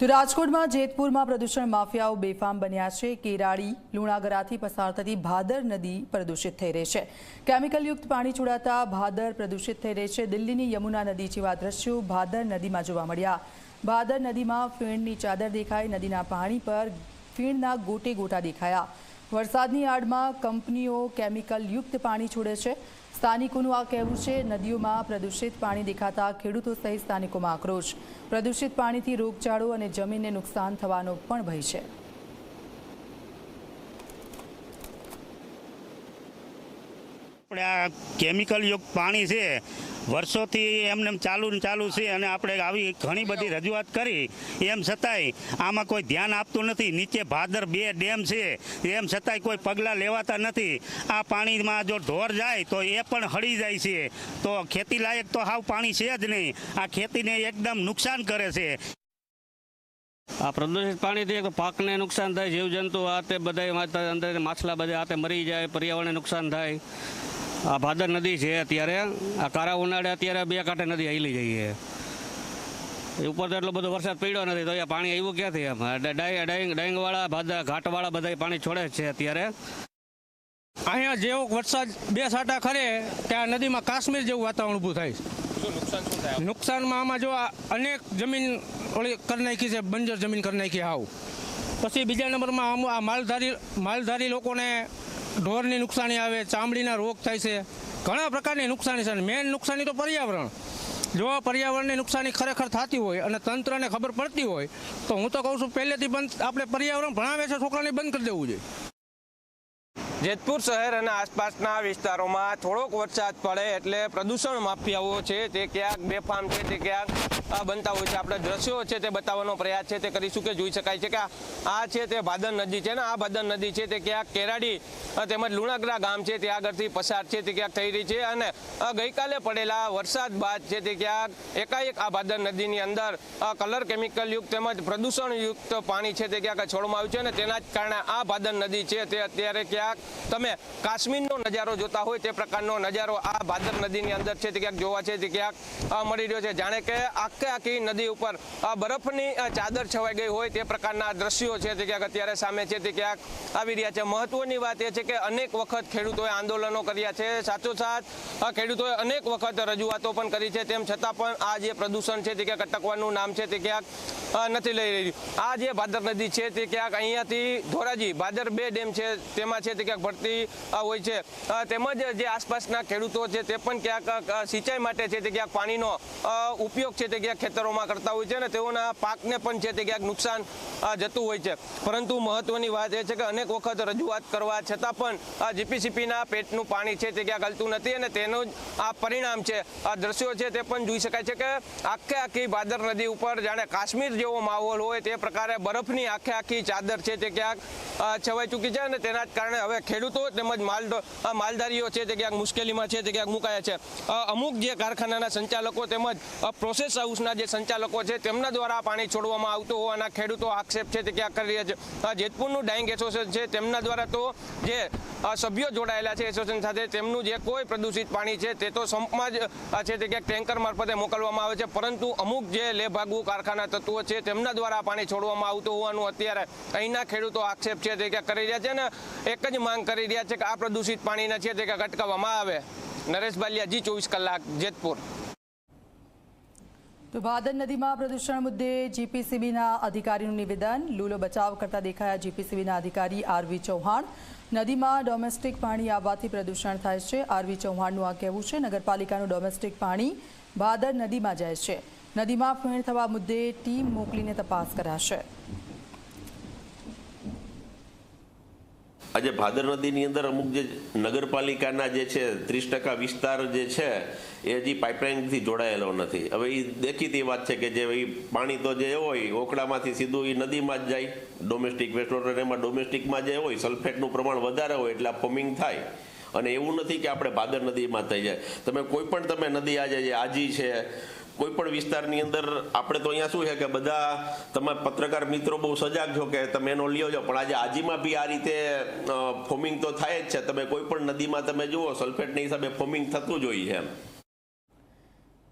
તો રાજકોટમાં જેતપુરમાં પ્રદૂષણ માફિયાઓ બેફામ બન્યા છે. કેરાળી, લુણાગરાથી પસાર થતી ભાદર નદી પ્રદૂષિત થઈ રહી છે. કેમિકલયુક્ત પાણી છોડાતા ભાદર પ્રદૂષિત થઈ રહી છે. દિલ્હીની યમુના નદી જેવા દ્રશ્યો ભાદર નદીમાં જોવા મળ્યા. ભાદર નદીમાં ફીણની ચાદર દેખાઈ નદીના પાણી પર ફીણના ગોટે ગોટા દેખાયા. વરસાદની આડમાં કંપનીઓ કેમિકલયુક્ત પાણી છોડે છે. સ્થાનિકોનું આ કહેવું છે, નદીઓમાં પ્રદૂષિત પાણી દેખાતા ખેડૂતો સહિત સ્થાનિકોમાં આક્રોશ. પ્રદૂષિત પાણીથી રોગચાળો અને જમીનને નુકસાન થવાનો પણ ભય છે. આપણે આ કેમિકલ યુક્ત પાણી છે, વર્ષોથી એમને ચાલુ ને ચાલુ છે અને આપણે આવી ઘણી બધી રજૂઆત કરી. એમ છતાંય આમાં કોઈ ધ્યાન આપતું નથી. નીચે ભાદર બે ડેમ છે, એમ છતાંય કોઈ પગલાં લેવાતા નથી. આ પાણીમાં જો ઢોર જાય તો એ પણ હળી જાય છે. તો ખેતી લાયક તો હાવ પાણી છે જ નહીં. આ ખેતીને એકદમ નુકસાન કરે છે. આ પ્રદૂષિત પાણીથી એક પાકને નુકસાન થાય, જીવજંતુ આ તે બધા અંદર માછલા બધા આ મરી જાય, પર્યાવરણને નુકસાન થાય. આ ભાદર નદી છે અત્યારે. આ કારા ઉનાળે અત્યારે બે કાંઠે નદી હાલી જઈએ એ ઉપર તો એટલો બધો વરસાદ પડ્યો નથી તો અહીંયા પાણી આવ્યું ક્યાંથી એમ? ડાઈ ડાઈંગ ડાઈંગવાળા ભાદર ઘાટવાળા બધા પાણી છોડે છે અત્યારે. અહીંયા જેવો વરસાદ બે સાટા ખરે ત્યાં નદીમાં કાશ્મીર જેવું વાતાવરણ ઊભું થાય નુકસાનમાં આમાં જો આ અનેક જમીન ઓલી કરી નાખી છે બંજર જમીન કરી નાખી હાવ. પછી બીજા નંબરમાં આ માલધારી માલધારી લોકોને ઢોરની નુકસાની આવે, ચામડીના રોગ થાય છે. ઘણા પ્રકારની નુકસાની છે. મેઇન નુકસાની તો પર્યાવરણ. જો પર્યાવરણની નુકસાની ખરેખર થતી હોય અને તંત્રને ખબર પડતી હોય, તો હું તો કહું છું, પહેલેથી બંધ, આપણે પર્યાવરણ ભણાવે છે, છોકરાને બંધ કરી દેવું જોઈએ. જેતપુર શહેર અને આસપાસના વિસ્તારોમાં થોડોક વરસાદ પડે એટલે પ્રદૂષણ માફિયાઓ છે તે ક્યાંક બેફામ છે તે ક્યાંક બનતા હોય છે આપણે દ્રશ્યો છે તે બતાવવાનો પ્રયાસ છે તે કરીશું કે જોઈ શકાય છે કે આ- આ છે તે ભાદર નદી છે ને આ ભાદર નદી છે તે ક્યાંક કેરાડી તેમજ લુણાગરા ગામ છે તે આગળથી પસાર છે તે ક્યાંક થઈ રહી છે અને ગઈકાલે પડેલા વરસાદ બાદ છે તે ક્યાંક એકાએક આ ભાદર નદીની અંદર કલર કેમિકલ યુક્ત તેમજ પ્રદૂષણયુક્ત પાણી છે તે ક્યાંક છોડવામાં આવ્યું છે અને તેના જ કારણે આ ભાદર નદી છે તે અત્યારે ક્યાંક તમે કાશ્મીરનો નજારો જોતા હોય તે પ્રકારનો નજારો આ ભાદર નદીની અંદર છે તે ક્યાંક જોવા છે તે ક્યાંક મળી રહ્યો છે જાણે કે આખે આખી નદી ઉપર બરફની ચાદર છવાઈ ગઈ હોય તે પ્રકારના દ્રશ્યો છે તે ક્યાંક અત્યારે સામે છે તે ક્યાંક આવી રહ્યા છે. મહત્વની વાત એ છે કે અનેક વખત ખેડૂતોએ આંદોલનો કર્યા છે. સાથોસાથ ખેડૂતોએ અનેક વખત રજૂઆતો પણ કરી છે, તેમ છતાં પણ આ જે પ્રદૂષણ છે તે ક્યાંક અટકવાનું નામ છે તે ક્યાંક નથી લઈ રહ્યું. આ જે ભાદર નદી છે તે ક્યાંક અહીંયાથી ધોરાજી, ભાદર બે ડેમ છે તેમાં છે તે ક્યાંક ભરતી હોય છે. તેમજ જે આસપાસના ખેડૂતો છે તે પણ ક્યાંક સિંચાઈ માટે છે તે ક્યાંક પાણીનો ઉપયોગ છે તે ક્યાંક ખેતરોમાં કરતા હોય છે અને તેઓના પાકને પણ છે તે ક્યાંક નુકસાન જતું હોય છે. પરંતુ મહત્વની વાત એ છે કે અનેક વખત રજૂઆત કરવા છતાં પણ જીપીસીપીના પેટનું પાણી છે તે ક્યાંક હલતું નથી અને તેનું આ પરિણામ છે આ દ્રશ્યો છે તે પણ જોઈ શકાય છે કે આખે આખી ભાદર નદી ઉપર જાણે કાશ્મીર જેવો માહોલ હોય તે પ્રકારે બરફની આખે આખી ચાદર છે તે ક્યાંક છવાઈ ચૂકી છે અને તેના જ કારણે હવે ખેડૂતો તેમજ માલ માલધારીઓ છે તે ક્યાંક મુશ્કેલીમાં છે તે ક્યાંક મુકાયા છે. અમુક જે કારખાનાના સંચાલકો તેમજ પ્રોસેસ પ્રોસેસ હાઉસના જે સંચાલકો છે, તેમના દ્વારા પાણી છોડવામાં આવતું હોવાના ખેડૂતો આક્ષેપ છે તે ક્યાં કરી રહ્યા છે. જેતપુરનું ડાઇંગ એસોસિએશન છે, તેમના દ્વારા તો જે સભ્યો જોડાયેલા છે એસોસિએશન સાથે, તેમનું જે કોઈ પ્રદૂષિત પાણી છે, તે તો સંપમાં જ છે તે ક્યાંક ટેન્કર મારફતે મોકલવામાં આવે છે, પરંતુ અમુક જે લેભાગુ કારખાના તત્વો છે, તેમના દ્વારા પાણી છોડવામાં આવતું હોવાનું અત્યારે અહીંના ખેડૂતો આક્ષેપ છે તે ક્યાંક કરી રહ્યા છે અને એક જ માંગ કરી રહ્યા છે કે આ પ્રદૂષિત પાણીના છે તે ક્યાંક અટકાવવામાં આવે. નરેશ બાલિયા, જી ચોવીસ કલાક, જેતપુર. તો ભાદર નદીમાં પ્રદૂષણ મુદ્દે જીપીસીબીના અધિકારીનું નિવેદન. લૂલો બચાવ કરતા દેખાયા જીપીસીબીના અધિકારી આરવી ચૌહાણ. નદીમાં ડોમેસ્ટિક પાણી આવવાથી પ્રદૂષણ થાય છે. આરવી ચૌહાણનું આ કહેવું છે. નગરપાલિકાનું ડોમેસ્ટિક પાણી ભાદર નદીમાં જાય છે. નદીમાં ફેણ થવા મુદ્દે ટીમ મોકલીને તપાસ કરાશે. આજે ભાદર નદીની અંદર અમુક જે નગરપાલિકાના જે છે, ત્રીસ ટકા વિસ્તાર જે છે, એ હજી પાઇપલાઇનથી જોડાયેલો નથી. હવે એ દેખીતી વાત છે કે જે પાણી તો જે હોય, ઓકડામાંથી સીધું એ નદીમાં જ જાય. ડોમેસ્ટિક વેસ્ટ વોટર એમાં ડોમેસ્ટિકમાં જે હોય સલ્ફેટનું પ્રમાણ વધારે હોય એટલે ફોમિંગ થાય. અને એવું નથી કે આપણે ભાદર નદીમાં થઈ જાય. તમે કોઈ પણ તમે નદી આજે જે આજી છે કોઈ પણ વિસ્તારની અંદર આપણે તો અહીંયા શું છે કે બધા તમારા પત્રકાર મિત્રો બહુ સજાગ છો કે તમે એનો લ્યો છો પણ આજે આજીમાં બી આ રીતે ફોમિંગ તો થાય જ છે. તમે કોઈ પણ નદીમાં તમે જુઓ, સલ્ફેટના હિસાબે ફોમિંગ થતું જ હોય છે એમ.